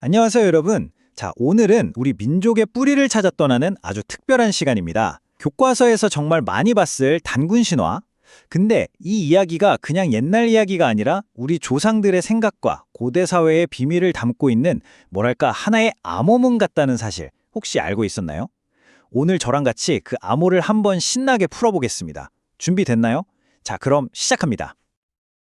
안녕하세요, 여러분. 자, 오늘은 우리 민족의 뿌리를 찾아 떠나는 아주 특별한 시간입니다. 교과서에서 정말 많이 봤을 단군 신화. 근데 이 이야기가 그냥 옛날 이야기가 아니라 우리 조상들의 생각과 고대 사회의 비밀을 담고 있는 뭐랄까 하나의 암호문 같다는 사실 혹시 알고 있었나요? 오늘 저랑 같이 그 암호를 한번 신나게 풀어보겠습니다. 준비됐나요? 자, 그럼 시작합니다.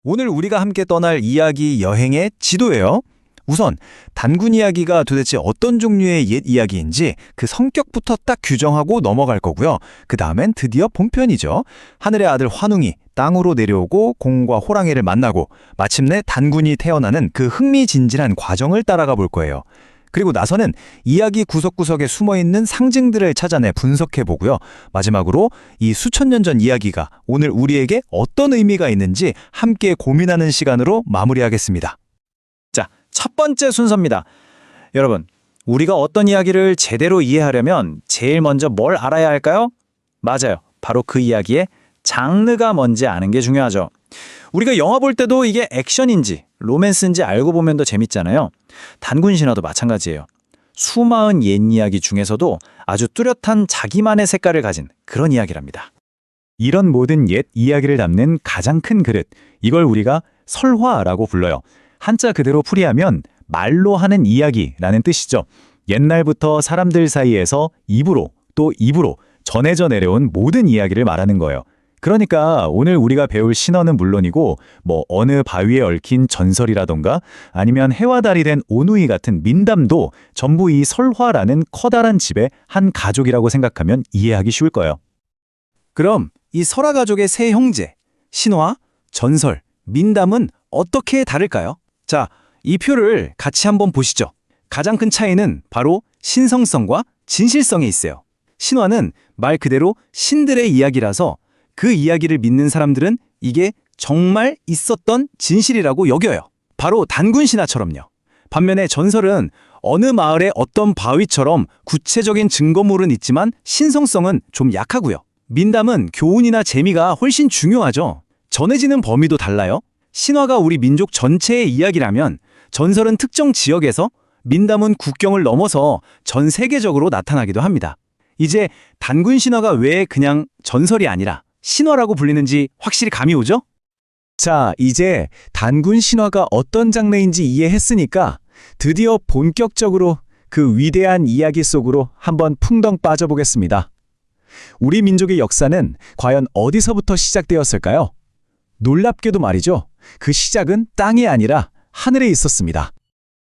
오늘 우리가 함께 떠날 이야기 여행의 지도예요. 우선 단군 이야기가 도대체 어떤 종류의 옛 이야기인지 그 성격부터 딱 규정하고 넘어갈 거고요. 그 다음엔 드디어 본편이죠. 하늘의 아들 환웅이 땅으로 내려오고 공과 호랑이를 만나고 마침내 단군이 태어나는 그 흥미진진한 과정을 따라가 볼 거예요. 그리고 나서는 이야기 구석구석에 숨어있는 상징들을 찾아내 분석해 보고요. 마지막으로 이 수천 년 전 이야기가 오늘 우리에게 어떤 의미가 있는지 함께 고민하는 시간으로 마무리하겠습니다. 자, 첫 번째 순서입니다. 여러분, 우리가 어떤 이야기를 제대로 이해하려면 제일 먼저 뭘 알아야 할까요? 맞아요. 바로 그 이야기의 장르가 뭔지 아는 게 중요하죠. 우리가 영화 볼 때도 이게 액션인지 로맨스인지 알고 보면 더 재밌잖아요. 단군 신화도 마찬가지예요. 수많은 옛 이야기 중에서도 아주 뚜렷한 자기만의 색깔을 가진 그런 이야기랍니다. 이런 모든 옛 이야기를 담는 가장 큰 그릇, 이걸 우리가 설화라고 불러요. 한자 그대로 풀이하면 말로 하는 이야기라는 뜻이죠. 옛날부터 사람들 사이에서 입으로 또 입으로 전해져 내려온 모든 이야기를 말하는 거예요. 그러니까 오늘 우리가 배울 신화는 물론이고 뭐 어느 바위에 얽힌 전설이라던가 아니면 해와 달이 된 오누이 같은 민담도 전부 이 설화라는 커다란 집의 한 가족이라고 생각하면 이해하기 쉬울 거예요. 그럼 이 설화 가족의 세 형제, 신화, 전설, 민담은 어떻게 다를까요? 자, 이 표를 같이 한번 보시죠. 가장 큰 차이는 바로 신성성과 진실성에 있어요. 신화는 말 그대로 신들의 이야기라서 그 이야기를 믿는 사람들은 이게 정말 있었던 진실이라고 여겨요. 바로 단군 신화처럼요. 반면에 전설은 어느 마을의 어떤 바위처럼 구체적인 증거물은 있지만 신성성은 좀 약하고요. 민담은 교훈이나 재미가 훨씬 중요하죠. 전해지는 범위도 달라요. 신화가 우리 민족 전체의 이야기라면 전설은 특정 지역에서 민담은 국경을 넘어서 전 세계적으로 나타나기도 합니다. 이제 단군 신화가 왜 그냥 전설이 아니라 신화라고 불리는지 확실히 감이 오죠? 자, 이제 단군 신화가 어떤 장르인지 이해했으니까 드디어 본격적으로 그 위대한 이야기 속으로 한번 풍덩 빠져보겠습니다. 우리 민족의 역사는 과연 어디서부터 시작되었을까요? 놀랍게도 말이죠. 그 시작은 땅이 아니라 하늘에 있었습니다.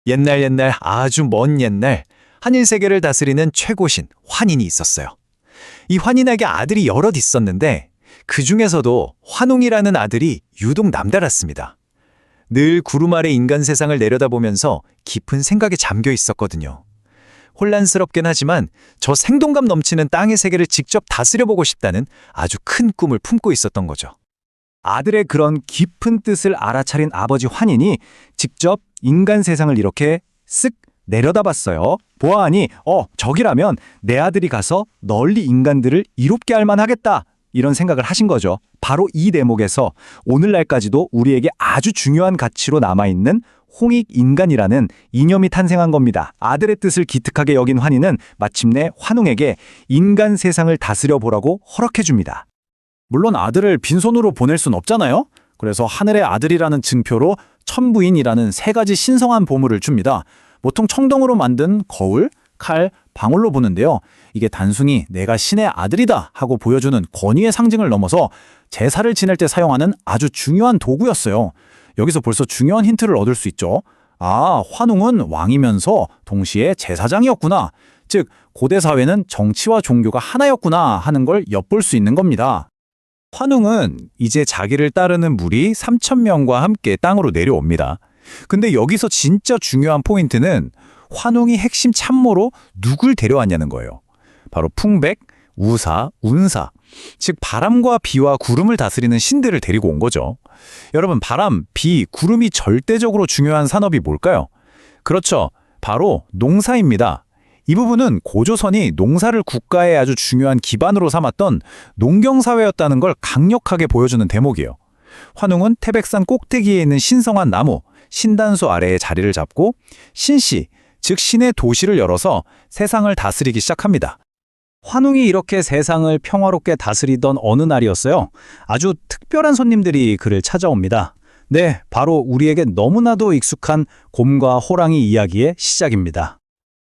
옛날 옛날 아주 먼 옛날 한일 세계를 다스리는 최고신 환인이 있었어요. 이 환인에게 아들이 여럿 있었는데 그 중에서도 환웅이라는 아들이 유독 남달랐습니다. 늘 구름 아래 인간 세상을 내려다보면서 깊은 생각에 잠겨 있었거든요. 혼란스럽긴 하지만 저 생동감 넘치는 땅의 세계를 직접 다스려보고 싶다는 아주 큰 꿈을 품고 있었던 거죠. 아들의 그런 깊은 뜻을 알아차린 아버지 환인이 직접 인간 세상을 이렇게 쓱 내려다봤어요. 보아하니 어 저기라면 내 아들이 가서 널리 인간들을 이롭게 할 만하겠다 이런 생각을 하신 거죠. 바로 이 대목에서 오늘날까지도 우리에게 아주 중요한 가치로 남아있는 홍익 인간이라는 이념이 탄생한 겁니다. 아들의 뜻을 기특하게 여긴 환희는 마침내 환웅에게 인간 세상을 다스려 보라고 허락해 줍니다. 물론 아들을 빈손으로 보낼 순 없잖아요. 그래서 하늘의 아들이라는 증표로 천부인이라는 세 가지 신성한 보물을 줍니다. 보통 청동으로 만든 거울, 칼, 방울로 보는데요. 이게 단순히 내가 신의 아들이다 하고 보여주는 권위의 상징을 넘어서 제사를 지낼 때 사용하는 아주 중요한 도구였어요. 여기서 벌써 중요한 힌트를 얻을 수 있죠. 아, 환웅은 왕이면서 동시에 제사장이었구나. 즉, 고대 사회는 정치와 종교가 하나였구나 하는 걸 엿볼 수 있는 겁니다. 환웅은 이제 자기를 따르는 무리 3천 명과 함께 땅으로 내려옵니다. 근데 여기서 진짜 중요한 포인트는 환웅이 핵심 참모로 누굴 데려왔냐는 거예요. 바로 풍백, 우사, 운사, 즉 바람과 비와 구름을 다스리는 신들을 데리고 온 거죠. 여러분 바람, 비, 구름이 절대적으로 중요한 산업이 뭘까요? 그렇죠. 바로 농사입니다. 이 부분은 고조선이 농사를 국가의 아주 중요한 기반으로 삼았던 농경사회였다는 걸 강력하게 보여주는 대목이에요. 환웅은 태백산 꼭대기에 있는 신성한 나무, 신단소 아래에 자리를 잡고 신씨, 즉 신의 도시를 열어서 세상을 다스리기 시작합니다. 환웅이 이렇게 세상을 평화롭게 다스리던 어느 날이었어요. 아주 특별한 손님들이 그를 찾아옵니다. 네, 바로 우리에게 너무나도 익숙한 곰과 호랑이 이야기의 시작입니다.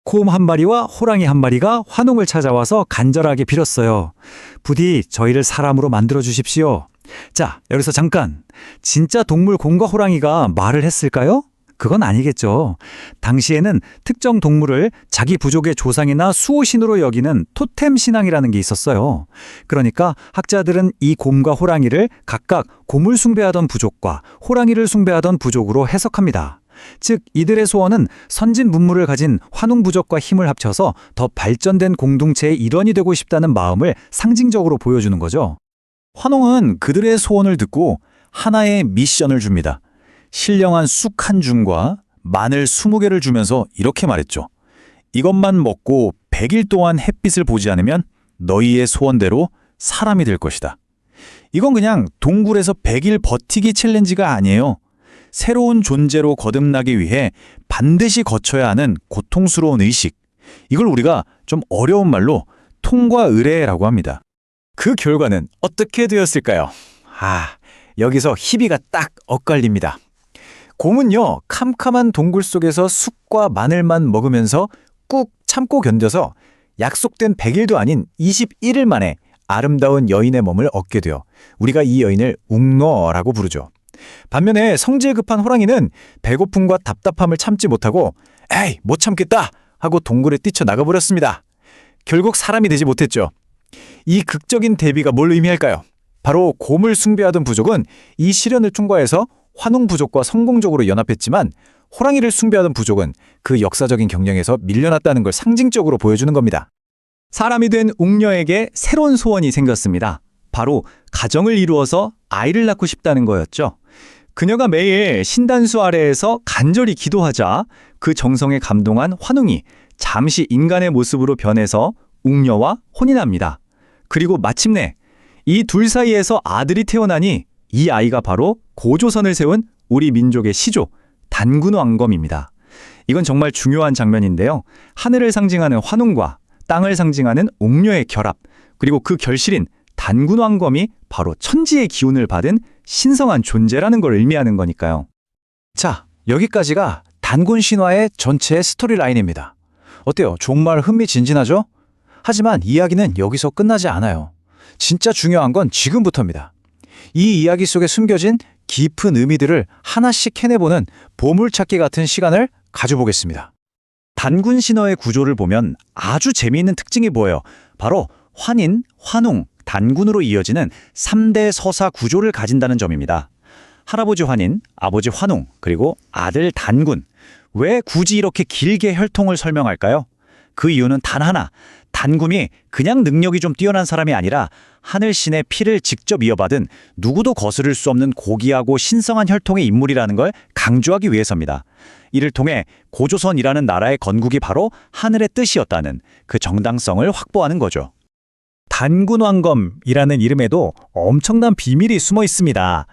곰 한 마리와 호랑이 한 마리가 환웅을 찾아와서 간절하게 빌었어요. 부디 저희를 사람으로 만들어 주십시오. 자, 여기서 잠깐. 진짜 동물 곰과 호랑이가 말을 했을까요? 그건 아니겠죠. 당시에는 특정 동물을 자기 부족의 조상이나 수호신으로 여기는 토템 신앙이라는 게 있었어요. 그러니까 학자들은 이 곰과 호랑이를 각각 곰을 숭배하던 부족과 호랑이를 숭배하던 부족으로 해석합니다. 즉 이들의 소원은 선진 문물을 가진 환웅 부족과 힘을 합쳐서 더 발전된 공동체의 일원이 되고 싶다는 마음을 상징적으로 보여주는 거죠. 환웅은 그들의 소원을 듣고 하나의 미션을 줍니다. 신령한 쑥 한 줌과 마늘 20개를 주면서 이렇게 말했죠. 이것만 먹고 100일 동안 햇빛을 보지 않으면 너희의 소원대로 사람이 될 것이다. 이건 그냥 동굴에서 100일 버티기 챌린지가 아니에요. 새로운 존재로 거듭나기 위해 반드시 거쳐야 하는 고통스러운 의식. 이걸 우리가 좀 어려운 말로 통과 의례라고 합니다. 그 결과는 어떻게 되었을까요? 아, 여기서 희비가 딱 엇갈립니다. 곰은요, 캄캄한 동굴 속에서 쑥과 마늘만 먹으면서 꾹 참고 견뎌서 약속된 100일도 아닌 21일 만에 아름다운 여인의 몸을 얻게 되어 우리가 이 여인을 웅너라고 부르죠. 반면에 성질 급한 호랑이는 배고픔과 답답함을 참지 못하고 에이, 못 참겠다 하고 동굴에 뛰쳐 나가 버렸습니다. 결국 사람이 되지 못했죠. 이 극적인 대비가 뭘 의미할까요? 바로 곰을 숭배하던 부족은 이 시련을 통과해서 환웅 부족과 성공적으로 연합했지만 호랑이를 숭배하던 부족은 그 역사적인 경영에서 밀려났다는 걸 상징적으로 보여주는 겁니다. 사람이 된 웅녀에게 새로운 소원이 생겼습니다. 바로 가정을 이루어서 아이를 낳고 싶다는 거였죠. 그녀가 매일 신단수 아래에서 간절히 기도하자 그 정성에 감동한 환웅이 잠시 인간의 모습으로 변해서 웅녀와 혼인합니다. 그리고 마침내 이 둘 사이에서 아들이 태어나니 이 아이가 바로 고조선을 세운 우리 민족의 시조 단군 왕검입니다. 이건 정말 중요한 장면인데요. 하늘을 상징하는 환웅과 땅을 상징하는 옥녀의 결합, 그리고 그 결실인 단군 왕검이 바로 천지의 기운을 받은 신성한 존재라는 걸 의미하는 거니까요. 자, 여기까지가 단군 신화의 전체 스토리 라인입니다. 어때요? 정말 흥미진진하죠? 하지만 이야기는 여기서 끝나지 않아요. 진짜 중요한 건 지금부터입니다. 이 이야기 속에 숨겨진 깊은 의미들을 하나씩 해내보는 보물찾기 같은 시간을 가져보겠습니다. 단군 신화의 구조를 보면 아주 재미있는 특징이 보여요. 바로 환인, 환웅, 단군으로 이어지는 3대 서사 구조를 가진다는 점입니다. 할아버지 환인, 아버지 환웅, 그리고 아들 단군. 왜 굳이 이렇게 길게 혈통을 설명할까요? 그 이유는 단 하나. 단군이 그냥 능력이 좀 뛰어난 사람이 아니라 하늘신의 피를 직접 이어받은 누구도 거스를 수 없는 고귀하고 신성한 혈통의 인물이라는 걸 강조하기 위해서입니다. 이를 통해 고조선이라는 나라의 건국이 바로 하늘의 뜻이었다는 그 정당성을 확보하는 거죠. 단군왕검이라는 이름에도 엄청난 비밀이 숨어 있습니다.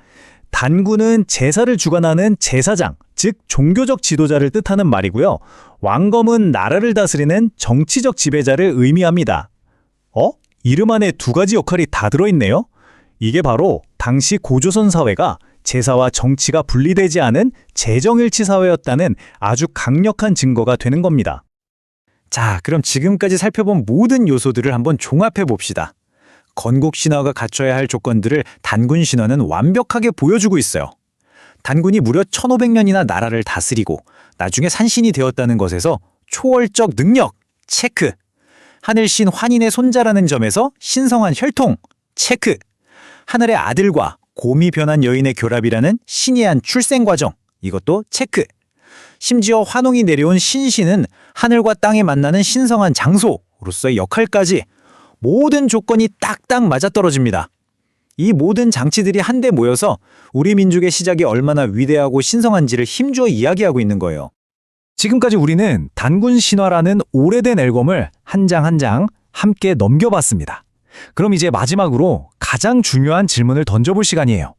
단군은 제사를 주관하는 제사장, 즉 종교적 지도자를 뜻하는 말이고요. 왕검은 나라를 다스리는 정치적 지배자를 의미합니다. 어? 이름 안에 두 가지 역할이 다 들어있네요? 이게 바로 당시 고조선 사회가 제사와 정치가 분리되지 않은 재정일치 사회였다는 아주 강력한 증거가 되는 겁니다. 자, 그럼 지금까지 살펴본 모든 요소들을 한번 종합해 봅시다. 건국 신화가 갖춰야 할 조건들을 단군 신화는 완벽하게 보여주고 있어요. 단군이 무려 1500년이나 나라를 다스리고 나중에 산신이 되었다는 것에서 초월적 능력 체크. 하늘신 환인의 손자라는 점에서 신성한 혈통 체크. 하늘의 아들과 곰이 변한 여인의 결합이라는 신이한 출생 과정 이것도 체크. 심지어 환웅이 내려온 신신은 하늘과 땅이 만나는 신성한 장소로서의 역할까지 모든 조건이 딱딱 맞아떨어집니다. 이 모든 장치들이 한데 모여서 우리 민족의 시작이 얼마나 위대하고 신성한지를 힘주어 이야기하고 있는 거예요. 지금까지 우리는 단군 신화라는 오래된 앨범을 한 장 한 장 함께 넘겨봤습니다. 그럼 이제 마지막으로 가장 중요한 질문을 던져볼 시간이에요.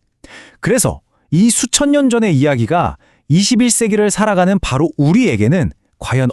그래서 이 수천 년 전의 이야기가 21세기를 살아가는 바로 우리에게는 과연